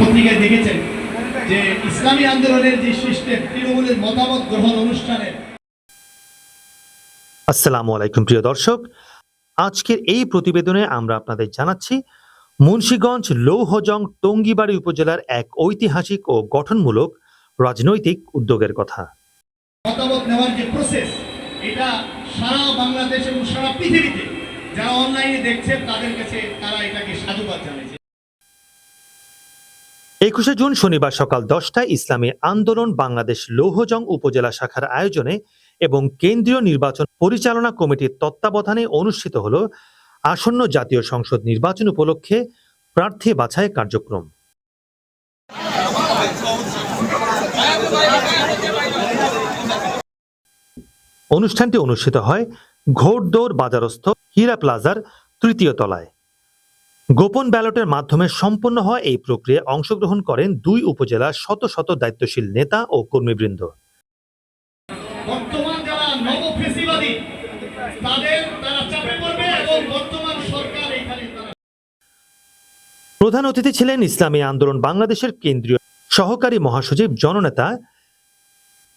পত্রিকায় দেখেছেন যে ইসলামী আন্দোলনের যে সিস্টেম তৃণমূলের মতামত গ্রহণ অনুষ্ঠানে। আসসালামু আলাইকুম প্রিয় দর্শক। আজকের এই প্রতিবেদনে আমরা আপনাদের জানাচ্ছি মুন্সীগঞ্জ লৌহজং টঙ্গিবাড়ি উপজেলার এক ঐতিহাসিক ও গঠনমূলক রাজনৈতিক উদ্যোগের কথা। মতামত নেওয়ার যে প্রসেস এটা সারা বাংলাদেশ এবং সারা পৃথিবীতে যারা অনলাইনে দেখছেন তাদের কাছে তারা এটাকে সাধুবাদ জানাইছে। একুশে জুন শনিবার সকাল দশটায় ইসলামী আন্দোলন বাংলাদেশ লৌহজং উপজেলা শাখার আয়োজনে এবং কেন্দ্রীয় নির্বাচন পরিচালনা কমিটির তত্ত্বাবধানে অনুষ্ঠিত হল আসন্ন জাতীয় সংসদ নির্বাচন উপলক্ষে প্রার্থী বাছাই কার্যক্রম। অনুষ্ঠানটি অনুষ্ঠিত হয় ঘোড়দৌড় বাজারস্থ হীরা প্লাজার তৃতীয় তলায়। গোপন ব্যালটের মাধ্যমে সম্পন্ন হয় এই প্রক্রিয়ায় অংশগ্রহণ করেন দুই উপজেলার শত শত দায়িত্বশীল নেতা ও কর্মীবৃন্দ। বর্তমান যারা নবফেসিবাদী তাদের তারা চাপে পড়বে এবং বর্তমান সরকার এখানে প্রধান অতিথি ছিলেন ইসলামী আন্দোলন বাংলাদেশের কেন্দ্রীয় সহকারী মহাসচিব জননেতা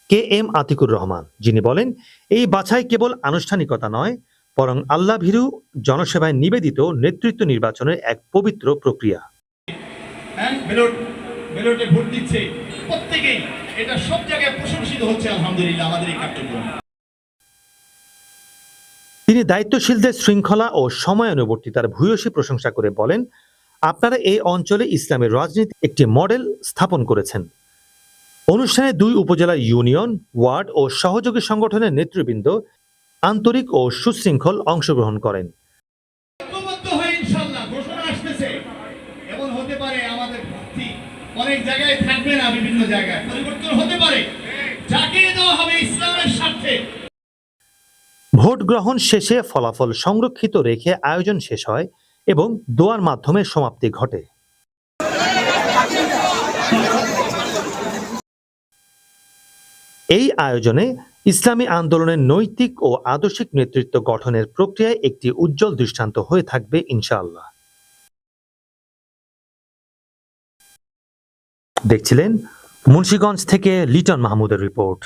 কে এম আতিকুর রহমান। যিনি বলেন এই বাছাই কেবল আনুষ্ঠানিকতা নয় বরং আল্লাহ ভীরু জনসেবায় নিবেদিত নেতৃত্ব নির্বাচনের এক পবিত্র প্রক্রিয়া। ব্যালটে ভোট দিচ্ছে। প্রত্যেকেই এটা সব জায়গায় প্রশংসিত হচ্ছে আলহামদুলিল্লাহ আমাদের এই কার্যক্রম। তিনি দায়িত্বশীলদের শৃঙ্খলা ও সময়ানুবর্তিতার ভূয়সী প্রশংসা করে বলেন আপনারা এই অঞ্চলে ইসলামের রাজনীতি একটি মডেল স্থাপন করেছেন। অনুষ্ঠানে দুই উপজেলার ইউনিয়ন ওয়ার্ড ও সহযোগী সংগঠনের নেতৃবৃন্দ আন্তরিক ও সুশৃঙ্খল অংশগ্রহণ করেন। অনেক জায়গায় থাকবে না বিভিন্ন জায়গায়। পরিবর্তন হতে পারে। যাকে দেওয়া হবে ইসলামের স্বার্থে। ভোট গ্রহণ শেষে ফলাফল সংরক্ষিত রেখে আয়োজন শেষ হয় এবং দোয়ার মাধ্যমে সমাপ্তি ঘটে। এই আয়োজনে ইসলামী আন্দোলনের নৈতিক ও আদর্শিক নেতৃত্ব গঠনের প্রক্রিয়ায় একটি উজ্জ্বল দৃষ্টান্ত হয়ে থাকবে ইনশাআল্লাহ। দেখছিলেন মুন্সীগঞ্জ থেকে লিটন মাহমুদের রিপোর্ট।